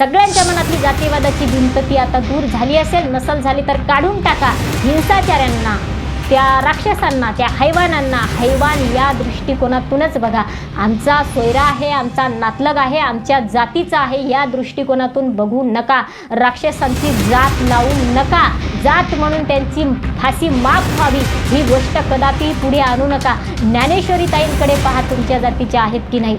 सगळ्यांच्या मनातली जातीवादाची भिंत ती आता दूर झाली असेल नसल झाली तर काढून टाका. हिंसाचार्यांना त्या राक्षसांना त्या हैवानांना हैवान या दृष्टिकोनातूनच बघा. आमचा सोयरा आहे आमचा नातलग आहे आमच्या जातीचा आहे या दृष्टिकोनातून बघू नका. राक्षसांची जात लावू नका. जात म्हणून त्यांची फाशी माफ व्हावी. ही गोष्ट कदापि पुढे आणू नका. ज्ञानेश्वरी ताईंकडे पहा तुमच्या जातीच्या आहेत की नाही.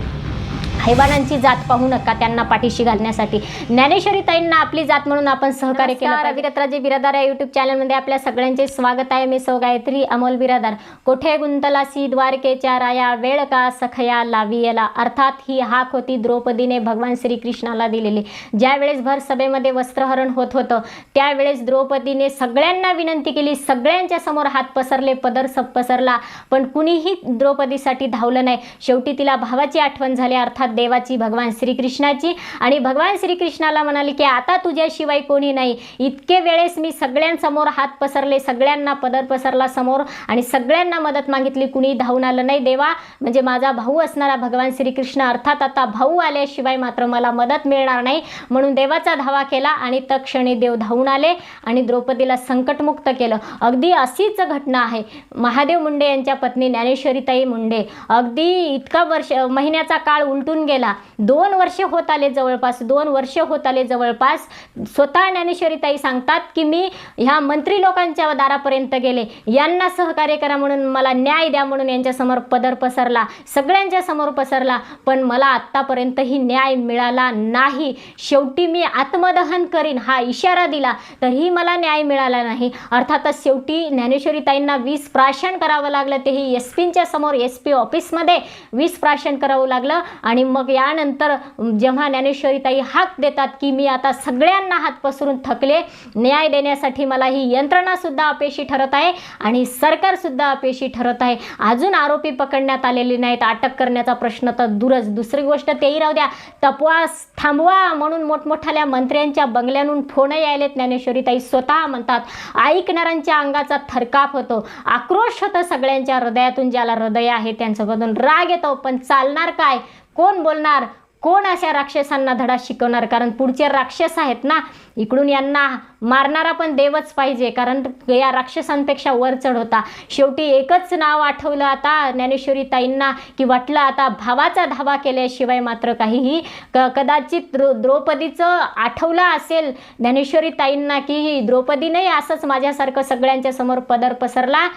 हैवानांची जात पाहू नका त्यांना पाठीशी घालण्यासाठी. ज्ञानेश्वरी ताईंना आपली जात म्हणून आपण सहकार्य केलं रविरत्राजी बिरादार या युट्यूब चॅनलमध्ये आपल्या सगळ्यांचे स्वागत आहे. मी सौ गायत्री अमोल बिरादार. कोठे गुंतलासी द्वारकेच्या राया वेळ का सखया लावियला? अर्थात ही हाक होती द्रौपदीने भगवान श्रीकृष्णाला दिलेली. ज्यावेळेस भर सभेमध्ये वस्त्रहरण होत होतं त्यावेळेस द्रौपदीने सगळ्यांना विनंती केली. सगळ्यांच्या समोर हात पसरले पदर पसरला. पण कुणीही द्रौपदीसाठी धावलं नाही. शेवटी तिला भावाची आठवण झाली. अर्थात देवाची भगवान श्रीकृष्णाची. आणि भगवान श्रीकृष्णाला म्हणाले की आता तुझ्याशिवाय कोणी नाही. इतके वेळेस मी सगळ्यांसमोर हात पसरले सगळ्यांना पदर पसरला समोर आणि सगळ्यांना मदत मागितली. कुणी धावून आलं नाही देवा. म्हणजे माझा भाऊ असणारा भगवान श्रीकृष्ण अर्थात आता भाऊ आल्याशिवाय मात्र मला मदत मिळणार नाही. म्हणून देवाचा धावा केला आणि तक्षणी देव धावून आले आणि द्रौपदीला संकटमुक्त केलं. अगदी अशीच घटना आहे. महादेव मुंडे यांच्या पत्नी ज्ञानेश्वरीताई मुंडे. अगदी इतका वर्ष महिन्याचा काळ उलटून गेला. दोन वर्ष होत आले जवळपास दोन वर्ष होत आले जवळपास. स्वतः ज्ञानेश्वरीताई सांगतात की मी ह्या मंत्री लोकांच्या दारापर्यंत गेले. यांना सहकार्य करा म्हणून मला न्याय द्या म्हणून यांच्यासमोर पदर पसरला सगळ्यांच्या समोर पसरला. पण मला आत्तापर्यंतही न्याय मिळाला नाही. शेवटी मी आत्मदहन करीन हा इशारा दिला. तरीही मला न्याय मिळाला नाही. अर्थातच शेवटी ज्ञानेश्वरीताईंना वीस प्राशन करावं लागलं. तेही एस पींच्या समोर एस पी ऑफिसमध्ये वीस प्राशन करावं लागलं. आणि मग यानंतर जेव्हा ज्ञानेश्वरीताई हाक देतात की मी आता सगळ्यांना हात पसरून थकले न्याय देण्यासाठी मला ही यंत्रणासुद्धा अपयशी ठरत आहे आणि सरकारसुद्धा अपयशी ठरत आहे. अजून आरोपी पकडण्यात आलेले नाहीत अटक करण्याचा प्रश्न तर दूरच. दुसरी गोष्ट तेही राहू द्या. तपवास थांबवा म्हणून मोठमोठ्याल्या मंत्र्यांच्या बंगल्यातून फोन यायलेत. ज्ञानेश्वरीताई स्वतः म्हणतात ऐकणाऱ्यांच्या अंगाचा थरकाप होतो. आक्रोश होतं सगळ्यांच्या हृदयातून ज्याला हृदय आहे त्यांच्यामधून राग येतो. पण चालणार काय? कोण बोलणार? कोण अशा राक्षसांना धडा शिकवणार? कारण पुढचे राक्षस आहेत ना इकडून यांना मारणारा पण देवच पाहिजे. कारण या राक्षसांपेक्षा वर चढ होता. शेवटी एकच नाव आठवलं आता ज्ञानेश्वरी ताईंना की वाटलं आता भावाचा धावा केल्याशिवाय मात्र काहीही क कदाचित द्रो द्रौपदीचं आठवलं असेल ज्ञानेश्वरी ताईंना की ही द्रौपदीने असंच माझ्यासारखं सगळ्यांच्या समोर पदर पसरला.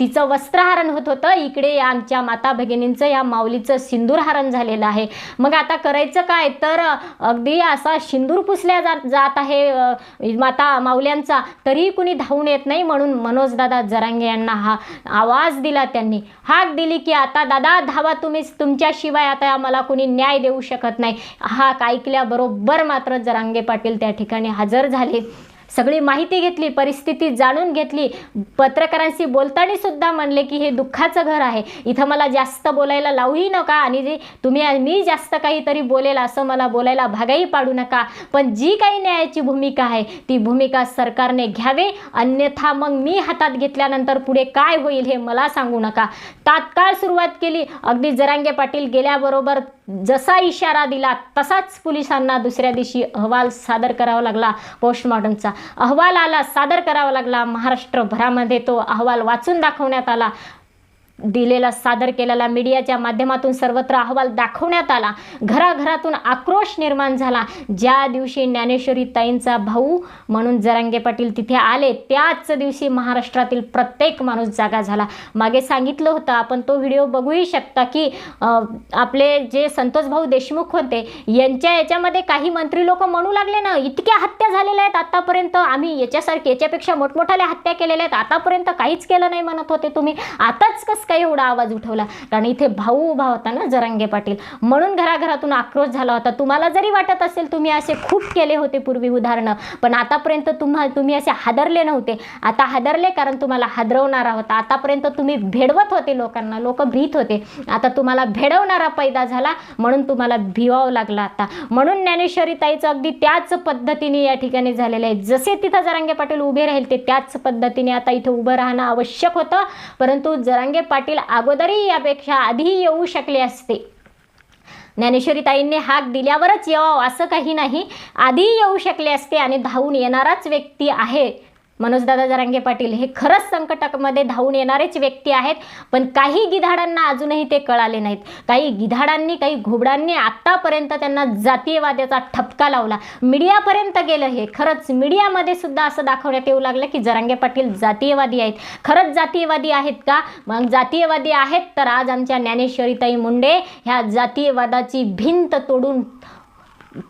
तिचं वस्त्रहरण होत होतं. इकडे आमच्या माता भगिनींचं या माऊलीचं सिंदूरहरण झालेलं आहे. मग आता करायचं काय? तर अगदी असा सिंदूर पुसल्या जात जात आहे माता माऊल्यांचा. तरीही कुणी धावून येत नाही म्हणून मनोजदादा जरांगे यांना हा आवाज दिला त्यांनी. हाक दिली की आता दादा धावा तुम्हीच. तुमच्याशिवाय आता आम्हाला कुणी न्याय देऊ शकत नाही. हाक ऐकल्याबरोबर मात्र जरांगे पाटील त्या ठिकाणी हजर झाले. सगळी माहिती घेतली परिस्थिती जाणून घेतली पत्रकारांशी बोलताना सुद्धा म्हणले की हे दुःखाचं घर आहे. इथं मला जास्त बोलायला लावूही नका आणि जे तुम्ही मी जास्त काहीतरी बोलेल असं मला बोलायला भागाही पाडू नका. पण जी काही न्यायाची भूमिका आहे ती भूमिका सरकारने घ्यावे. अन्यथा मग मी हातात घेतल्यानंतर पुढे काय होईल हे मला सांगू नका. तात्काळ सुरुवात केली. अगदी जरांगे पाटील गेल्याबरोबर जसा इशारा दिला तसाच पोलिसांना दुसऱ्या दिवशी अहवाल सादर करावा लागला पोस्टमॉर्टमचा. अहवाल आला सादर करावा लागला. महाराष्ट्रभरामध्ये तो अहवाल वाचून दाखवण्यात आला. दिलेला सादर केलेला मीडियाच्या माध्यमातून सर्वत्र अहवाल दाखवण्यात आला. घराघरातून आक्रोश निर्माण झाला. ज्या दिवशी ज्ञानेश्वरी ताईंचा भाऊ म्हणून जरांगे पाटील तिथे आले त्याच दिवशी महाराष्ट्रातील प्रत्येक माणूस जागा झाला. मागे सांगितलं होतं आपण तो व्हिडिओ बघूही शकता की आपले जे संतोष भाऊ देशमुख होते यांच्या याच्यामध्ये काही मंत्री लोक म्हणू लागले ना इतक्या हत्या झालेल्या आहेत आतापर्यंत. आम्ही याच्यासारखे याच्यापेक्षा मोठमोठ्याल्या हत्या केलेल्या आहेत. आतापर्यंत काहीच केलं नाही म्हणत होते तुम्ही. आताच कसं काय एवढा आवाज उठवला. कारण इथे भाऊ उभा होता ना जरांगे पाटील. म्हणून घराघरातून आक्रोश झाला होता. तुम्हाला जरी वाटत असेल तुम्ही असे खूप केले होते पूर्वी उदाहरणं पण आतापर्यंत तुम्हा तुम्ही असे हादरले नव्हते. आता हादरले कारण तुम्हाला हादरवणारा होता. आतापर्यंत तुम्ही भेडवत होते लोकांना. लोक भीत होते. आता तुम्हाला भेडवणारा पैदा झाला म्हणून तुम्हाला भिवावं लागला आता. म्हणून ज्ञानेश्वरी ताईचं अगदी त्याच पद्धतीने या ठिकाणी झालेलं आहे. जसे तिथं जरांगे पाटील उभे राहील ते त्याच पद्धतीने आता इथं उभं राहणं आवश्यक होतं. परंतु जरांगे पाटील अगोदरही यापेक्षा आधीही येऊ शकले असते. ज्ञानेश्वरीताईंनी हाक दिल्यावरच यावं असं काही नाही. आधी येऊ शकले असते आणि धावून येणाराच व्यक्ती आहे. मनोजदादा जरांगे पाटील हे खरंच संकटामध्ये धावून येणारेच व्यक्ती आहेत पण काही गिधाडांना अजूनही ते कळाले नाहीत. काही गिधाडांनी काही घोबडांनी आत्तापर्यंत त्यांना जातीयवादाचा ठपका लावला. मीडियापर्यंत गेलं हे. खरंच मीडियामध्ये सुद्धा असं दाखवण्यात येऊ लागलं की जरांगे पाटील जातीयवादी आहेत. खरंच जातीयवादी आहेत का? मग जातीयवादी आहेत तर आज आमच्या ज्ञानेश्वरीताई मुंडे ह्या जातीयवादाची भिंत तोडून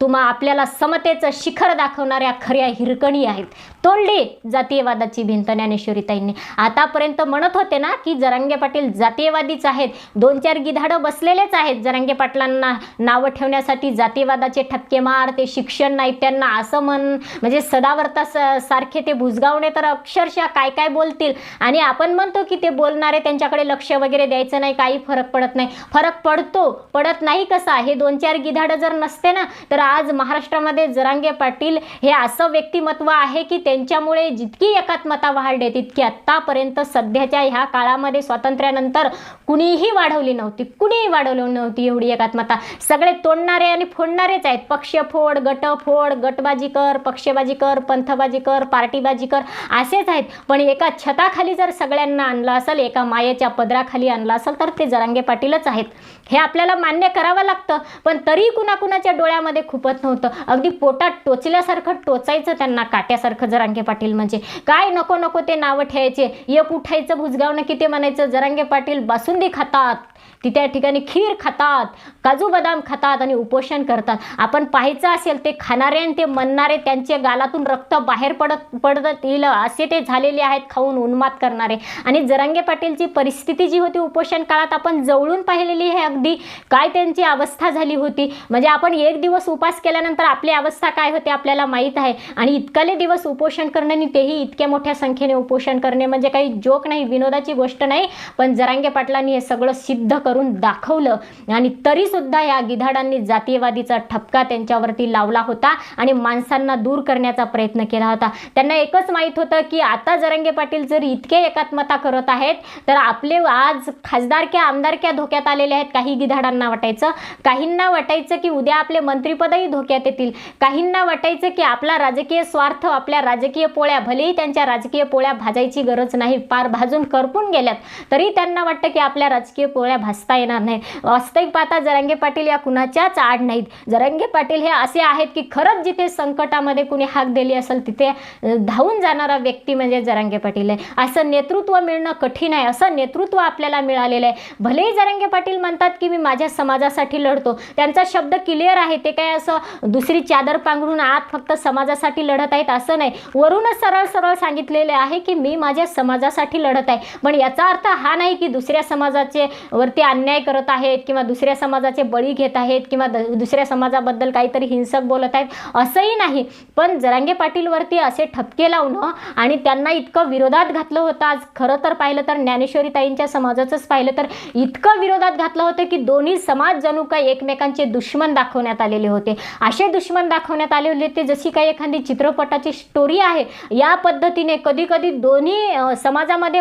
तुम्हा आपल्याला समतेचं शिखर दाखवणाऱ्या खऱ्या हिरकणी आहेत. तोडली जातीयवादाची भिंत ज्ञानेश्वरीताईंनी. आतापर्यंत म्हणत होते ना की जरांगे पाटील जातीयवादीच आहेत. दोन चार गिधाडं बसलेलेच आहेत. जरांगे पाटलांना नावं ठेवण्यासाठी जातीयवादाचे ठपके मार ते शिक्षण नाही त्यांना असं म्हण म्हणजे सदावर्ता सारखे ते भुजगावणे तर अक्षरशः काय काय बोलतील? आणि आपण म्हणतो की ते बोलणारे त्यांच्याकडे लक्ष वगैरे द्यायचं नाही काही फरक पडत नाही. फरक पडतो पडत नाही कसा? हे दोन चार गिधाडं जर नसते ना तर आज महाराष्ट्रामध्ये जरांगे पाटील हे असं व्यक्तिमत्व आहे की त्यांच्यामुळे जितकी एकात्मता वाढली तितकी आत्तापर्यंत सध्याच्या ह्या काळामध्ये स्वातंत्र्यानंतर कुणीही वाढवली नव्हती कुणीही वाढवली नव्हती एवढी एकात्मता. सगळे तोडणारे आणि फोडणारेच आहेत. पक्ष फोड गट फोड गटबाजी कर पक्षबाजी कर पंथबाजी कर पार्टीबाजी कर असेच आहेत. पण एका छताखाली जर सगळ्यांना आणलं असेल एका मायेच्या पदराखाली आणलं असेल तर ते जरांगे पाटीलच आहेत. हे आपल्याला मान्य करावं लागतं. पण तरी कुणाकुणाच्या डोळ्यामध्ये खुपत नव्हतं. अगदी पोटात टोचल्यासारखं टोचायचं त्यांना काट्यासारखं जरांगे पाटील म्हणजे. काय नको नको ते नावं ठेवायचे. एक उठायचं भुजगावनं की ते म्हणायचं जरांगे पाटील बासुंदी खातात ती त्या ठिकाणी खीर खातात काजू बदाम खातात आणि उपोषण करतात. आपण पाहायचं असेल ते खाणारे आणि ते म्हणणारे त्यांच्या गालातून रक्त बाहेर पडत पडत येईल असे ते झालेले आहेत खाऊन उन्माद करणारे. आणि जरांगे पाटीलची परिस्थिती जी होती उपोषण काळात आपण जवळून पाहिलेली आहे अगदी. काय त्यांची अवस्था झाली होती? म्हणजे आपण एक दिवस उपास केल्यानंतर आपली अवस्था काय होते आपल्याला माहीत आहे. आणि इतकाले दिवस उपोषण करणे आणि तेही इतक्या मोठ्या संख्येने उपोषण करणे म्हणजे काही जोक नाही विनोदाची गोष्ट नाही पण जरांगे पाटलांनी हे सगळं सिद्ध करून दाखवलं. आणि तरीसुद्धा या गिधाडांनी जातीयवादीचा ठपका त्यांच्यावरती लावला होता आणि माणसांना दूर करण्याचा प्रयत्न केला होता. त्यांना एकच माहीत होतं की आता जरंगे पाटील जर इतके एकात्मता करत आहेत तर आपले आज खासदारक्या आमदारक्या धोक्यात आलेले आहेत. काही गिधाडांना वाटायचं. काहींना वाटायचं की उद्या आपले मंत्री मंत्रिपदही धोक्यात येतील. काहींना वाटायचं की आपला राजकीय स्वार्थ आपल्या राजकीय पोळ्या भलेही त्यांच्या राजकीय पोळ्या भाजायची गरज नाही पार भाजून करपून गेल्यात तरी त्यांना वाटतं की आपल्या राजकीय पोळ्या भाजता येणार नाही. वास्तविक पाहता जरांगे पाटील या कुणाच्याच आड नाहीत. जरांगे पाटील हे असे आहेत की खरंच जिथे संकटामध्ये कुणी हाक दिली असेल तिथे धावून जाणारा व्यक्ती म्हणजे जरांगे पाटील आहे. असं नेतृत्व मिळणं कठीण आहे असं नेतृत्व आपल्याला मिळालेलं आहे. भलेही जरांगे पाटील म्हणतात की मी माझ्या समाजासाठी लढतो त्यांचा शब्द क्लिअर आहे ते काय असं दुसरी चादर पांघरून आत फक्त समाजासाठी लढत आहेत असं नाही. वरूनच सरळ सरळ सांगितलेले आहे की मी माझ्या समाजासाठी लढत आहे. पण याचा अर्थ हा नाही की दुसऱ्या समाजाचे वरती अन्याय करत आहेत किंवा दुसऱ्या समाजाचे बळी घेत आहेत किंवा दुसऱ्या समाजाबद्दल काहीतरी हिंसक बोलत आहेत असंही नाही. पण जरांगे पाटीलवरती असे ठपके लावणं आणि त्यांना इतकं विरोधात घातलं होतं आज खरं तर पाहिलं तर ज्ञानेश्वरी ताईंच्या समाजाचंच पाहिलं तर इतकं विरोधात घातलं होतं की दोन्ही समाज जणू काही एकमेकांचे दुश्मन दाखवण्यात आलेले होते. होते. असे दुश्मन दाखवण्यात आले होते जशी काही एखादी चित्रपटाची स्टोरी आहे या पद्धतीने कधी कधी दोन्ही समाजामध्ये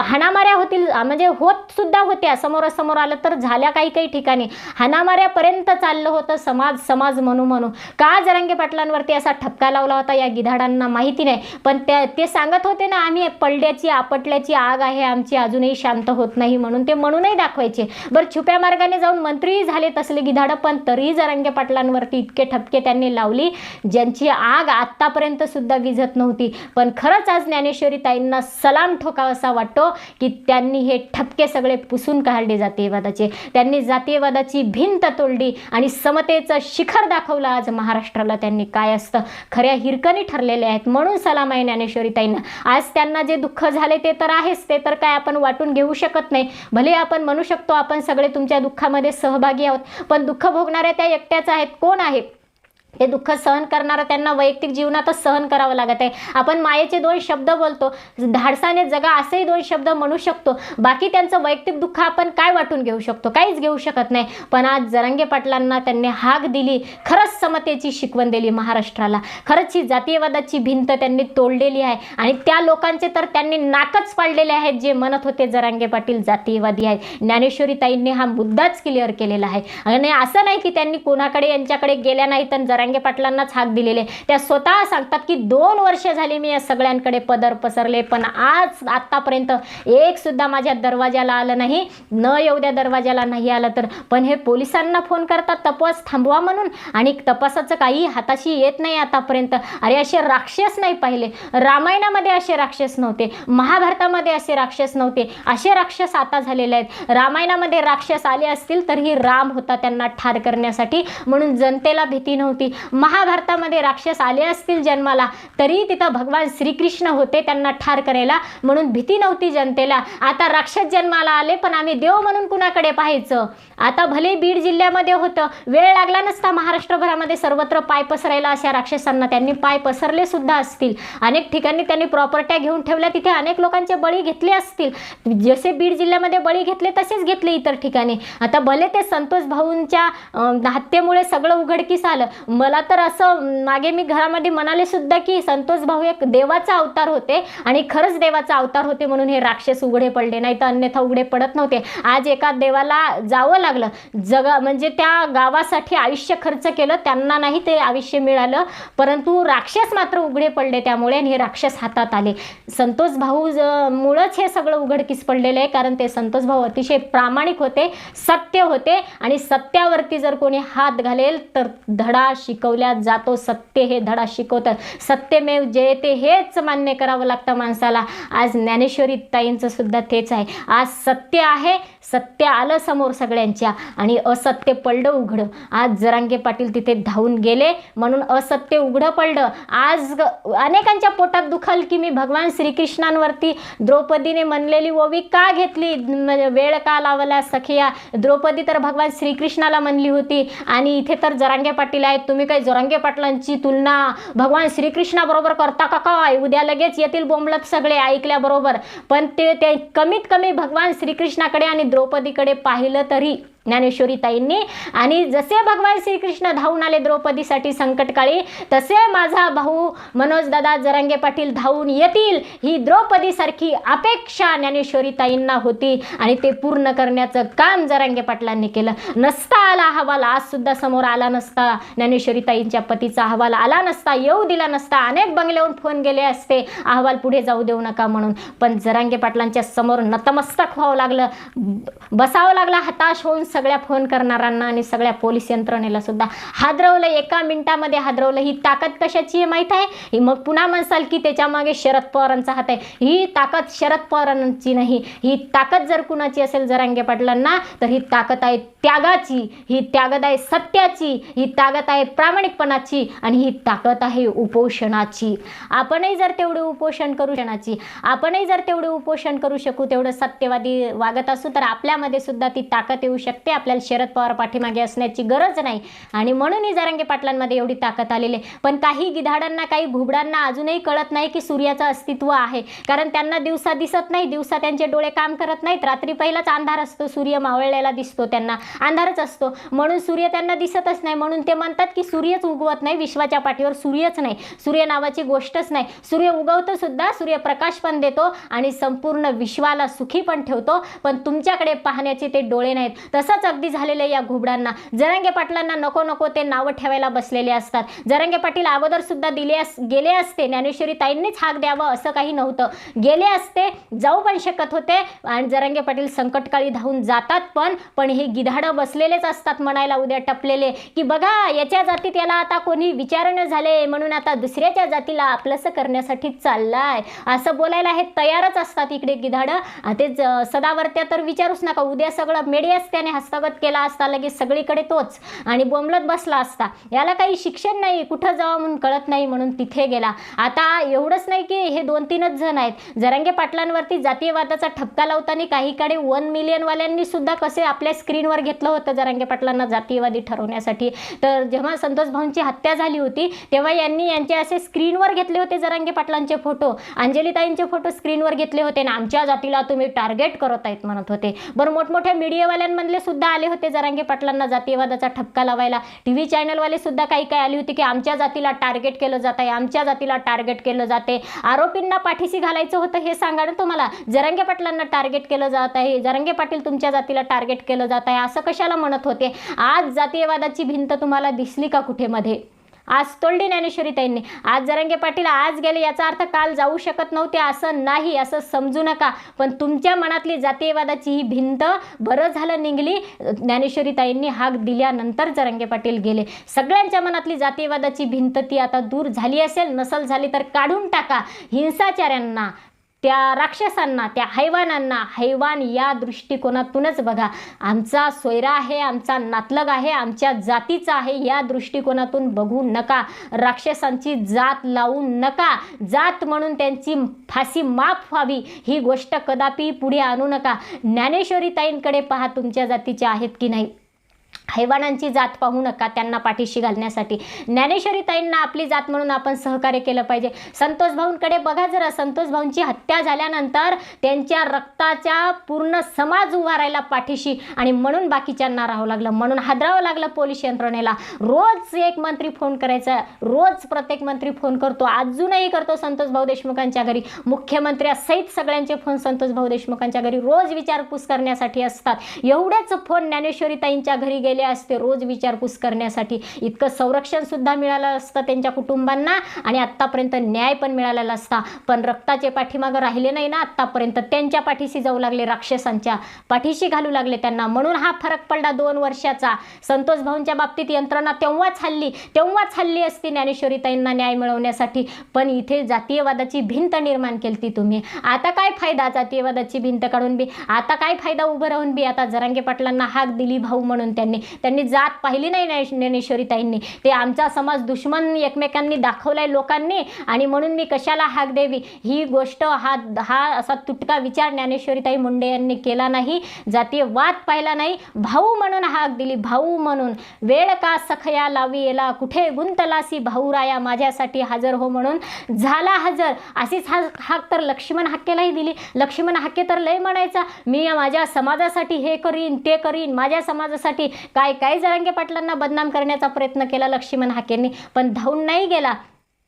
हाणामाऱ्या होतील म्हणजे होत सुद्धा होत्या. समोरासमोर आलं तर झाल्या काही काही ठिकाणी. हाणामाऱ्यापर्यंत चाललं होतं समाज समाज म्हणू म्हणू. का जरांगे पाटलांवरती असा ठपका लावला होता या गिधाडांना माहिती नाही. पण त्या ते सांगत होते ना आम्ही पडल्याची आपटल्याची आग आहे आमची अजूनही शांत होत नाही म्हणून ते म्हणूनही दाखवायचे. बरं छुप्या मार्गाने जाऊन मंत्रीही झाले तसले गिधाडं पण तरीही जरांगे मुलांवरती इतके ठपके त्यांनी लावली ज्यांची आग आत्तापर्यंत सुद्धा विझत नव्हती. पण खरंच आज ज्ञानेश्वरी ताईंना सलाम ठोकावासा वाटतो की त्यांनी हे ठपके सगळे पुसून काढले जातीयवादाचे. त्यांनी जातीयवादाची भिंत तोडली आणि समतेचं शिखर दाखवलं आज महाराष्ट्राला त्यांनी काय असतं. खऱ्या हिरकणी ठरलेले आहेत. म्हणून सलाम आहे ज्ञानेश्वरी ताईंना. आज त्यांना जे दुःख झाले ते तर आहेच. ते तर काय आपण वाटून घेऊ शकत नाही. भले आपण म्हणू शकतो आपण सगळे तुमच्या दुःखामध्ये सहभागी आहोत. पण दुःख भोगणाऱ्या त्या एकट्याच आहेत. कोण आहेत हे दुःख सहन करणारं त्यांना वैयक्तिक जीवनातच सहन करावं लागत आहे. आपण मायेचे दोन शब्द बोलतो धाडसाने जगा असेही दोन शब्द म्हणू शकतो. बाकी त्यांचं वैयक्तिक दुःख आपण काय वाटून घेऊ शकतो? काहीच घेऊ शकत नाही. पण आज जरांगे पाटलांना त्यांनी हाक दिली खरंच समतेची शिकवण दिली महाराष्ट्राला. खरंच ही जातीयवादाची भिंत त्यांनी तोडलेली आहे. आणि त्या लोकांचे तर त्यांनी नाकच पाडलेले आहेत जे म्हणत होते जरांगे पाटील जातीयवादी आहेत. ज्ञानेश्वरी ताईंनी हा मुद्दाच क्लिअर केलेला आहे. आणि असं नाही की त्यांनी कोणाकडे यांच्याकडे गेल्या नाही तर जरांगे पाटलांनाच हाक दिलेले. त्या स्वतः सांगतात की दोन वर्ष झाली मी या सगळ्यांकडे पदर पसरले पण आज आत्तापर्यंत एक सुद्धा माझ्या दरवाजाला आलं नाही. न येऊ द्या दरवाजाला नाही आलं तर. पण हे पोलिसांना फोन करतात तपास थांबवा म्हणून. आणि तपासाचं काही हाताशी येत नाही आतापर्यंत. अरे असे राक्षस नाही पाहिले. रामायणामध्ये असे राक्षस नव्हते. महाभारतामध्ये असे राक्षस नव्हते. असे राक्षस आता झालेले आहेत. रामायणामध्ये राक्षस आले असतील तरीही राम होता त्यांना ठार करण्यासाठी. म्हणून जनतेला भीती नव्हती. महाभारतामध्ये राक्षस आले असतील जन्माला तरी तिथं भगवान श्रीकृष्ण होते त्यांना ठार करायला. म्हणून भीती नव्हती जनतेला. आता राक्षस जन्माला आले पण आम्ही देव म्हणून कुणाकडे पाहायचं? आता भले बीड जिल्ह्यामध्ये होतं वेळ लागला नसता महाराष्ट्रभरामध्ये सर्वत्र पाय पसरायला अशा राक्षसांना. त्यांनी पाय पसरले सुद्धा असतील. अनेक ठिकाणी त्यांनी प्रॉपर्ट्या घेऊन ठेवल्या तिथे अनेक लोकांचे बळी घेतले असतील. जसे बीड जिल्ह्यामध्ये बळी घेतले तसेच घेतले इतर ठिकाणी. आता भले ते संतोष भाऊंच्या हत्येमुळे सगळं उघडकीस आलं मला तर असं मागे मी घरामध्ये म्हणाले सुद्धा की संतोष भाऊ एक देवाचा अवतार होते आणि खरंच देवाचा अवतार होते म्हणून हे राक्षस उघडे पडले नाही तर अन्यथा उघडे पडत नव्हते. आज एका देवाला जावं लागलं. जगा म्हणजे त्या गावासाठी आयुष्य खर्च केलं त्यांना नाही ते आयुष्य मिळालं परंतु राक्षस मात्र उघडे पडले त्यामुळे आणि हे राक्षस हातात आले. संतोष भाऊ ज- मुळंच हे सगळं उघडकीस पडलेलं आहे कारण ते संतोष भाऊ अतिशय प्रामाणिक होते सत्य होते आणि सत्यावरती जर कोणी हात घालेल तर धडा शिकवल्या जातो सत्य हे धडा शिकवतं सत्यमेव जयते हेच मान्य करावं लागतं माणसाला. आज ज्ञानेश्वरी ताईंचं सुद्धा तेच आहे. आज सत्य आहे सत्य आलं समोर सगळ्यांच्या आणि असत्य पडलं उघडं. आज जरांगे पाटील तिथे धावून गेले म्हणून असत्य उघडं पडलं आज अनेकांच्या पोटात दुखल की मी भगवान श्रीकृष्णांवरती द्रौपदीने म्हणलेली ओवी का घेतली? म्हणजे वेळ का लावला सखिया? द्रौपदी तर भगवान श्रीकृष्णाला म्हणली होती आणि इथे तर जरांगे पाटील आहेत तुम्ही तुम्ही काही जरांगे पाटलांची तुलना भगवान श्रीकृष्णाबरोबर करता का काय? उद्या लगेच येतील बोंबलत सगळे ऐकल्याबरोबर. पण ते ते कमीत कमी भगवान श्रीकृष्णाकडे आणि द्रौपदीकडे पाहिलं तरी ज्ञानेश्वरीताईंनी आणि जसे भगवान श्रीकृष्ण धावून आले द्रौपदीसाठी संकटकाळी तसे माझा भाऊ मनोजदादा जरांगे पाटील धावून येतील ही द्रौपदीसारखी अपेक्षा ज्ञानेश्वरीताईंना होती. आणि ते पूर्ण करण्याचं काम जरांगे पाटलांनी केलं. नसता आला अहवाल आज सुद्धा समोर आला नसता. ज्ञानेश्वरीताईंच्या पतीचा अहवाल आला नसता येऊ दिला नसता. अनेक बंगल्याहून फोन गेले असते. अहवाल पुढे जाऊ देऊ नका म्हणून. पण जरांगे पाटलांच्या समोर नतमस्तक व्हावं लागलं. बसावं लागलं हताश होऊन सगळ्या फोन करणाऱ्यांना आणि सगळ्या पोलीस यंत्रणेला सुद्धा. हादरवलं एका मिनिटामध्ये हादरवलं ही ताकद कशाची आहे माहीत आहे? मग पुन्हा म्हणसाल की त्याच्यामागे शरद पवारांचा हात आहे. ही ताकद शरद पवारांची नाही. ही ताकद जर कुणाची असेल जरांगे पाटलांना तर ही ताकद आहे त्यागाची. ही ताकद आहे सत्याची. ही ताकद आहे प्रामाणिकपणाची. आणि ही ताकद आहे उपोषणाची. आपणही जर तेवढे उपोषण करू शणाची आपणही जर तेवढे उपोषण करू शकू तेवढं सत्यवादी वागत असू तर आपल्यामध्ये सुद्धा ती ताकद येऊ शकते. आपल्याला शरद पवार पाठीमागे असण्याची गरज नाही. आणि म्हणूनही जरांगे पाटलांमध्ये एवढी ताकद आलेली आहे. पण काही गिधाडांना काही घुबडांना अजूनही कळत नाही की सूर्याचं अस्तित्व आहे. कारण त्यांना दिवसा दिसत नाही दिवसा त्यांचे डोळे काम करत नाहीत. रात्री पहिलाच अंधार असतो सूर्य मावळलेला दिसतो त्यांना. अंधारच असतो. म्हणून सूर्य त्यांना दिसतच नाही. म्हणून ते म्हणतात की सूर्यच उगवत नाही विश्वाच्या पाठीवर सूर्यच नाही. सूर्य नावाची गोष्टच नाही. सूर्य उगवतो सुद्धा सूर्यप्रकाश पण देतो आणि संपूर्ण विश्वाला सुखी पण ठेवतो. पण तुमच्याकडे पाहण्याचे ते डोळे नाहीत. असंच अगदी झालेलं आहे या घुबडांना जरांगे पाटलांना नको नको ते नावं ठेवायला बसलेले असतात. जरांगे पाटील अगोदर सुद्धा दिले अस गेले असते ज्ञानेश्वरी ताईंनीच हाक द्यावं असं काही नव्हतं. गेले असते जाऊ पण शकत होते आणि जरांगे पाटील संकटकाळी धावून जातात पण पण हे गिधाडं बसलेलेच असतात म्हणायला उद्या टपलेले की बघा याच्या जातीत याला आता कोणी विचारणं झाले म्हणून आता दुसऱ्याच्या जातीला आपलंसं करण्यासाठी चाललाय. असं बोलायला हे तयारच असतात इकडे गिधाडं. तेच ते सदावर्त्या तर विचारूच नका. उद्या सगळं मेडियाच त्याने हस्तगत केला असता लगेच सगळीकडे तोच आणि बोंबलत बसला असता. याला काही शिक्षण नाही कुठं जावं म्हणून कळत नाही म्हणून तिथे गेला. आता एवढंच नाही की हे दोन तीनच जण आहेत. जरांगे पाटलांवरती जातीयवादाचा ठपका लावताना काहीकडे वन मिलियनवाल्यांनी सुद्धा कसे आपल्या स्क्रीनवर घेतलं होतं जरांगे पाटलांना जातीयवादी ठरवण्यासाठी. तर जेव्हा संतोष भाऊंची हत्या झाली होती तेव्हा यांनी यांचे असे स्क्रीनवर घेतले होते जरांगे पाटलांचे फोटो. अंजलीताईंचे फोटो स्क्रीनवर घेतले होते आणि आमच्या जातीला तुम्ही टार्गेट करत आहेत म्हणत होते. बरं मोठमोठ्या मीडियावाल्यांमधले सुद्धा आले होते जरांगे पाटलांना जातीयवादाचा ठपका लावायला. टी व्ही चॅनलवाले सुद्धा काही काही आली होती की आमच्या जातीला टार्गेट केलं जात आहे आमच्या जातीला टार्गेट केलं जाते आरोपींना पाठीशी घालायचं होतं हे सांगा ना तुम्हाला. जरांगे पाटलांना टार्गेट केलं जात आहे जरांगे पाटील तुमच्या जातीला टार्गेट केलं जात आहे असं कशाला म्हणत होते? आज जातीयवादाची भिंत तुम्हाला दिसली का कुठे मध्ये? आज तोडली ज्ञानेश्वरीताईंनी आज जरंगे पाटील आज गेले याचा अर्थ काल जाऊ शकत नव्हते असं नाही असं समजू नका. पण तुमच्या मनातली जातीयवादाची ही भिंत बरं झालं निघली. ज्ञानेश्वरीताईंनी हाक दिल्यानंतर जरंगे पाटील गेले. सगळ्यांच्या मनातली जातीयवादाची भिंत ती आता दूर झाली असेल नसल झाली तर काढून टाका. हिंसाचार्यांना त्या राक्षसांना त्या हैवानांना हैवान या दृष्टिकोनातूनच बघा. आमचा सोयरा आहे आमचा नातलग आहे आमच्या जातीचा आहे या दृष्टिकोनातून बघू नका. राक्षसांची जात लावू नका. जात म्हणून त्यांची फाशी माफ व्हावी. ही गोष्ट कदापि पुढे आणू नका. ज्ञानेश्वरी ताईंकडे पहा तुमच्या जातीच्या आहेत की नाही. हैवानांची जात पाहू नका त्यांना पाठीशी घालण्यासाठी. ज्ञानेश्वरी ताईंना आपली जात म्हणून आपण सहकार्य केलं पाहिजे. संतोष भाऊंकडे बघा जरा संतोष भाऊंची हत्या झाल्यानंतर त्यांच्या रक्ताच्या पूर्ण समाज उभा राहिला पाठीशी आणि म्हणून बाकीच्यांना राहावं लागलं. म्हणून हादरावं लागलं पोलीस यंत्रणेला. रोज एक मंत्री फोन करायचा रोज प्रत्येक मंत्री फोन करतो अजूनही करतो संतोष भाऊ देशमुखांच्या घरी. मुख्यमंत्र्यासहित सगळ्यांचे फोन संतोष भाऊ देशमुखांच्या घरी रोज विचारपूस करण्यासाठी असतात. एवढेच फोन ज्ञानेश्वरी ताईंच्या घरी गेले असते रोज विचारपूस करण्यासाठी. इतकं संरक्षणसुद्धा मिळालं असतं त्यांच्या कुटुंबांना आणि आत्तापर्यंत न्याय पण मिळालेला असता. पण रक्ताचे पाठीमागं राहिले नाही ना आत्तापर्यंत. त्यांच्या पाठीशी जाऊ लागले राक्षसांच्या पाठीशी घालू लागले त्यांना. म्हणून हा फरक पडला दोन वर्षाचा. संतोष भाऊंच्या बाबतीत यंत्रणा तेव्हाच हल्ली तेव्हाच हल्ली असती ज्ञानेश्वरीताईंना न्याय मिळवण्यासाठी. पण इथे जातीयवादाची भिंत निर्माण केली ती तुम्ही. आता काय फायदा जातीयवादाची भिंत काढून बी? आता काय फायदा उभं राहून बी? आता जरांगे पाटलांना हाक दिली भाऊ म्हणून त्यांनी. त्यांनी जात पाहिली नाही ज्ञानेश्वरीताईंनी. ते आमचा समाज दुश्मन एकमेकांनी दाखवलाय लोकांनी आणि म्हणून मी कशाला हाक द्यावी? ही गोष्ट हा हा असा तुटका विचार ज्ञानेश्वरीताई मुंडे यांनी केला नाही. जातीय वाद पाहिला नाही. भाऊ म्हणून हाक दिली. भाऊ म्हणून वेळ का सखया लावी येला? कुठे गुंतलासी भाऊराया माझ्यासाठी हजर हो म्हणून? झाला हजर. अशीच हा हाक तर लक्ष्मण हाकेलाही दिली. लक्ष्मण हाके तर लय म्हणायचा. मी माझ्या समाजासाठी हे करीन ते करीन माझ्या समाजासाठी काय काय जरांगे पाटलांना बदनाम करण्याचा प्रयत्न केला लक्ष्मण हाकेंनी पण धावून नाही गेला.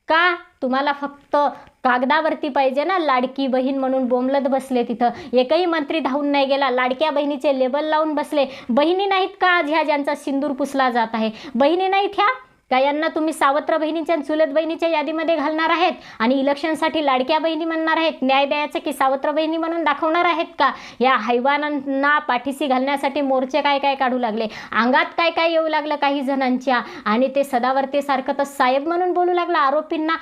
का? तुम्हाला फक्त कागदावरती पाहिजे ना लाडकी बहीण म्हणून बोंबलत बसले तिथं. एकही मंत्री धावून नाही गेला लाडक्या बहिणीचे लेबल लावून बसले. बहिणी नाहीत का आज ह्या ज्यांचा सिंदूर पुसला जात आहे? बहिणी नाहीत ह्या? का यांना तुम्ही सावत्र बहिणीच्या आणि चुलत बहिणीच्या यादीमध्ये घालणार आहेत? आणि इलेक्शनसाठी लाडक्या बहिणी म्हणणार आहेत? न्याय द्यायचं की सावत्र बहिणी म्हणून दाखवणार आहेत का? या हैवानांना पाठीशी घालण्यासाठी मोर्चे काय काय काढू लागले? अंगात काय काय येऊ लागलं काही जणांच्या? आणि ते सदावर्तेसारखं तर साहेब म्हणून बोलू लागलं आरोपींना.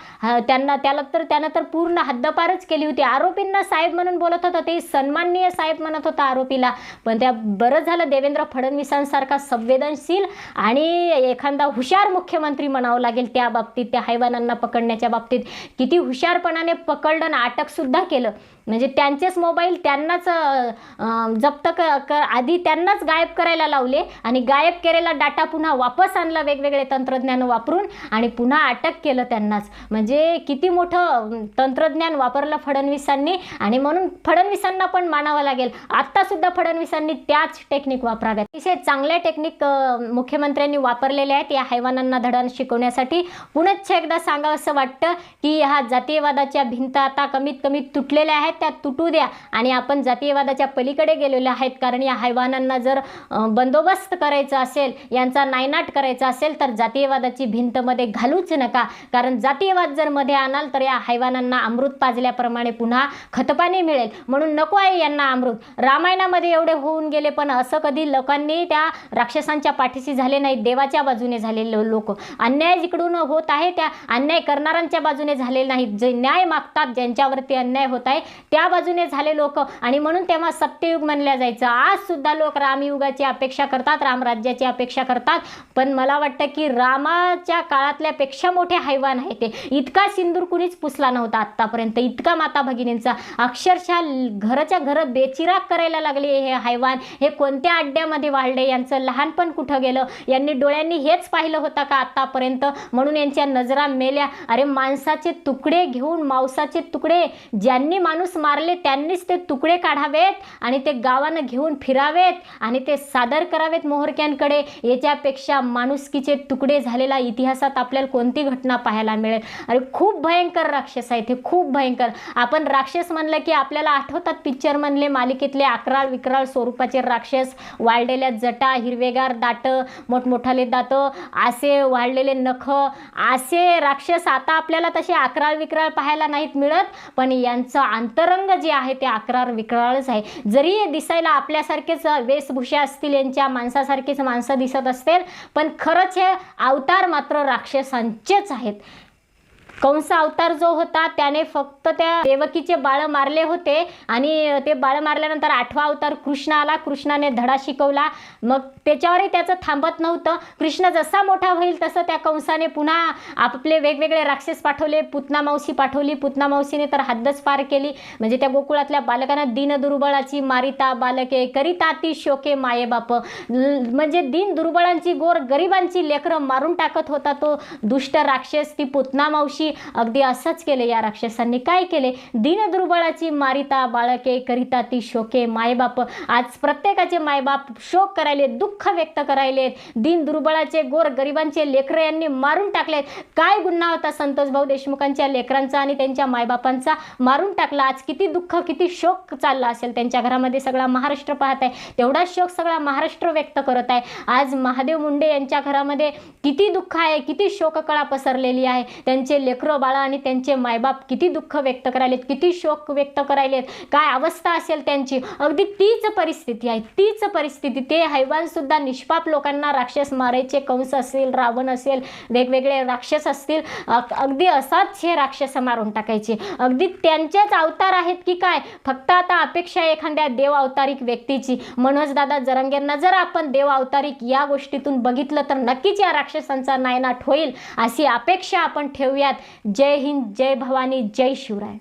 त्यांना त्याला तर त्यानं तर पूर्ण हद्दपारच केली होती. आरोपींना साहेब म्हणून बोलत होतं. ते सन्माननीय साहेब म्हणत होता आरोपीला. पण त्या बरं झालं देवेंद्र फडणवीसांसारखा संवेदनशील आणि एखादा हुशार मुख्य मुख्यमंत्री म्हणावं लागेल त्या बाबतीत त्या हैवानांना पकडण्याच्या बाबतीत. किती हुशारपणाने पकडलं आणि अटकसुद्धा केलं. म्हणजे त्यांचेच मोबाईल त्यांनाच जप्त क क आधी त्यांनाच गायब करायला लावले आणि गायब केलेला डाटा पुन्हा वापस आणला वेगवेगळे तंत्रज्ञान वापरून आणि पुन्हा अटक केलं त्यांनाच. म्हणजे किती मोठं तंत्रज्ञान वापरलं फडणवीसांनी आणि म्हणून फडणवीसांना पण मानावं लागेल. आत्तासुद्धा फडणवीसांनी त्याच टेक्निक वापराव्यात. अतिशय चांगल्या टेक्निक मुख्यमंत्र्यांनी वापरलेल्या आहेत या हैवानांना धडण शिकवण्यासाठी. पुनश्च एकदा सांगावं असं वाटतं की ह्या जातीयवादाच्या भिंत आता कमीत कमी तुटलेल्या आहेत. त्या तुटू द्या. आणि आपण जातीयवादाच्या पलीकडे गेलेलो आहेत. कारण या हैवानांना जर बंदोबस्त करायचा असेल यांचा नायनाट करायचा असेल तर जातीयवादाची भिंतमध्ये घालूच नका. कारण जातीयवाद जर मध्ये आणाल तर या हैवानांना अमृत पाजल्याप्रमाणे पुन्हा खतपाणी मिळेल. म्हणून नको आहे यांना अमृत. रामायणामध्ये एवढे होऊन गेले पण असं कधी लोकांनी त्या राक्षसांच्या पाठीशी झाले नाही देवाच्या बाजूने झालेले लोक. अन्याय जिकडून होत आहे त्या अन्याय करणाऱ्यांच्या बाजूने झालेले नाहीत. जे न्याय मागतात ज्यांच्यावरती अन्याय होत आहे त्या बाजूने झाले लोक. आणि म्हणून तेव्हा सत्ययुग म्हणल्या जायचं. आज सुद्धा लोक रामयुगाची अपेक्षा करतात रामराज्याची अपेक्षा करतात. पण मला वाटतं की रामाच्या काळातल्यापेक्षा मोठे हैवान आहे ते. इतका सिंदूर कुणीच पुसला नव्हता आत्तापर्यंत. इतका माता भगिनींचा. अक्षरशः घराच्या घरं बेचिराग करायला लागले हे हैवान. हे कोणत्या अड्ड्यामध्ये वाढले? यांचं लहानपण कुठं गेलं? यांनी डोळ्यांनी हेच पाहिलं होतं का आत्तापर्यंत? म्हणून यांच्या नजरा मेल्या. अरे माणसाचे तुकडे घेऊन मांसाचे तुकडे. ज्यांनी माणूस मारले त्यांनीच ते तुकडे काढावेत आणि ते गावानं घेऊन फिरावेत आणि ते सादर करावेत मोहरक्यांकडे. याच्यापेक्षा माणुसकीचे तुकडे झालेला इतिहासात आपल्याला कोणती घटना पाहायला मिळेल? अरे खूप भयंकर राक्षस आहेत हे खूप भयंकर. आपण राक्षस म्हणलं की आपल्याला आठवतात पिक्चर म्हणले मालिकेतले अकराळ विकराळ स्वरूपाचे राक्षस वाळलेल्या जटा हिरवेगार दाटं मोठमोठाले दात असे वाढलेले नख असे राक्षस आता आपल्याला तसे अकराळ विकराळ पाहायला नाहीत मिळत पण यांचं अंतरंग जे आहे ते अकरार विकराळच आहे. जरी हे दिसायला आपल्यासारखेच वेशभूषा असतील यांच्या माणसासारखेच माणसं दिसत असतील पण खरंच हे अवतार मात्र राक्षसांचेच आहेत. कंस अवतार जो होता त्याने फक्त त्या देवकीचे बाळ मारले होते आणि ते बाळ मारल्यानंतर आठवा अवतार कृष्ण आला. कृष्णाने धडा शिकवला. मग त्याच्यावरही त्याचं थांबत नव्हतं. कृष्ण जसा मोठा होईल तसं त्या कंसाने पुन्हा आपले वेगवेगळे राक्षस पाठवले. पुतना मावशी पाठवली. पुतना मावशीने तर हद्दच पार केली. म्हणजे त्या गोकुळातल्या बालकांना दीन दुर्बळाची मारिता बालके करिता ती शोके माये बाप. म्हणजे दीन दुर्बळांची गोर गरिबांची लेकरं मारून टाकत होता तो दुष्ट राक्षस. ती पुतना मावशी अगदी असंच केले या राक्षसांनी. काय केले? दीन दुर्बळाची मारिता बाळके करिता ती शोके मायबाप. आज प्रत्येकाचे मायबाप शोक करायले दुःख व्यक्त करायलेत दीन दुर्बळाचे गोर गरिबांचे लेकरं यांनी मारून टाकलेत. काय गुन्हा होता संतोष भाऊ देशमुखांच्या लेकरांचा आणि त्यांच्या मायबापांचा? मारून टाकला. आज किती दुःख किती शोक चालला असेल त्यांच्या घरामध्ये सगळा महाराष्ट्र पाहत आहे. तेवढा शोक सगळा महाराष्ट्र व्यक्त करत आहे. आज महादेव मुंडे यांच्या घरामध्ये किती दुःख आहे किती शोककळा पसरलेली आहे. त्यांचे लेकरं बाळा आणि त्यांचे मायबाप किती दुःख व्यक्त करायलेत किती शोक व्यक्त करायलेत काय अवस्था असेल त्यांची? अगदी तीच परिस्थिती आहे तीच परिस्थिती. ते हैवानसुद्धा निष्पाप लोकांना राक्षस मारायचे कंस असेल रावण असेल वेगवेगळे राक्षस असतील अगदी असाच हे राक्षस मारून टाकायचे. अगदी त्यांचेच अवतार आहेत की काय? फक्त आता अपेक्षा एखाद्या देव अवतारिक व्यक्तीची. मनोजदादा जरंगेंना जर आपण देव अवतारिक या गोष्टीतून बघितलं तर नक्कीच या राक्षसांचा नायनाट होईल. अशी अपेक्षा आपण ठेवूयात. जय हिंद जय भवानी जय शिवराय.